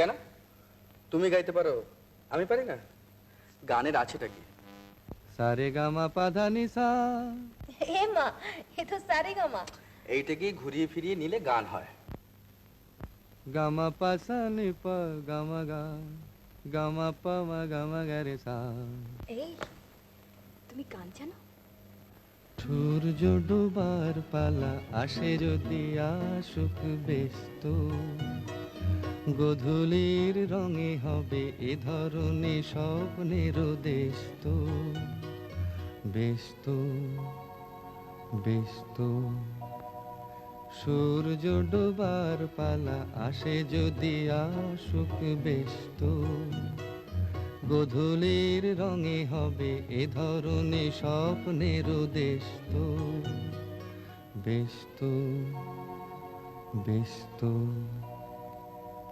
কেন? তুমি গাইতে পারো আমি পারি না? গানের আছেটা কি? সারে গামা পাধা নিসা হে মা এ তো সারে গামা। এইটাকে ঘুরিয়ে ফিরিয়ে নিলে গান হয়? গামা পাসা নি প গামা গা গামা প মা গামা গা রে সা। এই তুমি গান জানো? সূর্য ডোবার পালা আসে যদি আসুক ব্যস্ত গধূলির রঙে হবে এ ধরনের স্বপ্নের দেশ তো। ব্যস্ত ব্যস্ত সূর্য ডোবার পালা আসে যদি আসুক ব্যস্ত গধূলির রঙে হবে এ ধরনের স্বপ্নের দেশ তো। ব্যস্ত ব্যস্ত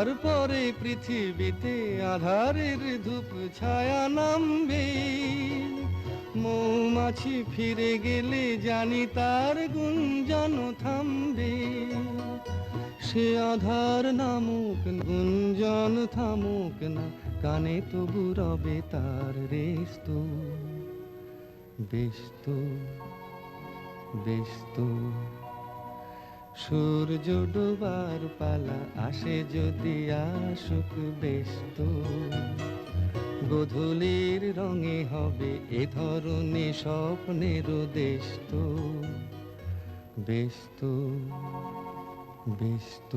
তারপরে পৃথিবীতে আধারের ধূপ ছায়া নামবে। মৌমাছি ফিরে গেলে জানি তার গুঞ্জন থামবে। সে আধার নামুক, গুঞ্জন থামুক না, কানে তবু রবে তার রেস্ত। ব্যস্ত ব্যস্ত। সূর্য ডোবার পালা আসে যদি আসুক ব্যস্ত গধূলির রঙে হবে এ ধরনের স্বপ্নের দেশ তো। ব্যস্ত ব্যস্ত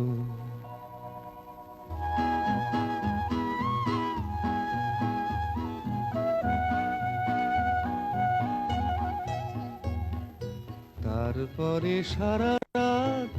তারপরে সারা